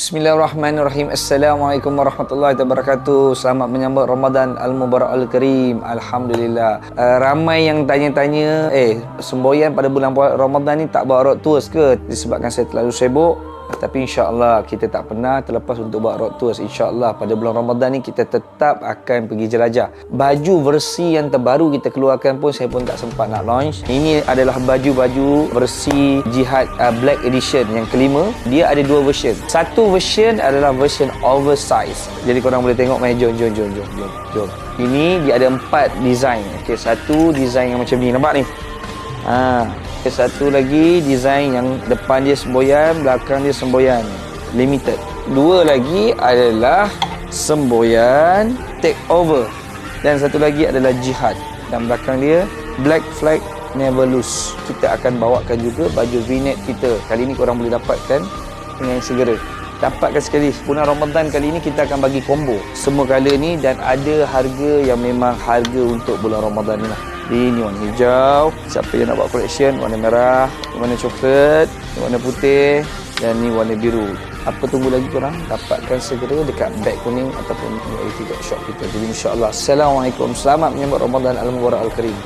Bismillahirrahmanirrahim. Assalamualaikum warahmatullahi wabarakatuh. Selamat menyambut Ramadan Al-Mubarak Al-Karim. Alhamdulillah. Uh, ramai yang tanya-tanya, eh, semboyan pada bulan Ramadan ni tak bawa road tours ke? Disebabkan saya terlalu sibuk. Tapi insya-Allah kita tak pernah terlepas untuk buat road tours. Insya-Allah pada bulan Ramadan ni kita tetap akan pergi jelajah. Baju versi yang terbaru kita keluarkan pun saya pun tak sempat nak launch. Ini adalah baju-baju versi Jihad uh, Black Edition yang kelima. Dia ada dua version. Satu version adalah version oversize. Jadi korang boleh tengok mai jom jom jom jom jom. jom. Ini dia ada empat design. Okey, satu design yang macam ni nampak ni. Ha, satu lagi design yang depan dia semboyan, belakang dia semboyan. Limited. Dua lagi adalah semboyan take over. Dan satu lagi adalah jihad. Dan belakang dia black flag never lose. Kita akan bawakan juga baju v-neck kita. Kali ini korang boleh dapatkan dengan segera. Dapatkan sekali. Bulan Ramadan kali ini kita akan bagi combo. Semua color ni dan ada harga yang memang harga untuk bulan Ramadan ni lah. Ini warna hijau. Siapa yang nak buat collection, warna merah, warna coklat, warna putih dan ni warna biru. Apa tunggu lagi korang? Dapatkan segera dekat beg kuning ataupun di shop kita. Jadi insya-Allah. Assalamualaikum. Selamat menyambut Ramadan Al-Mubarak Al-Karim.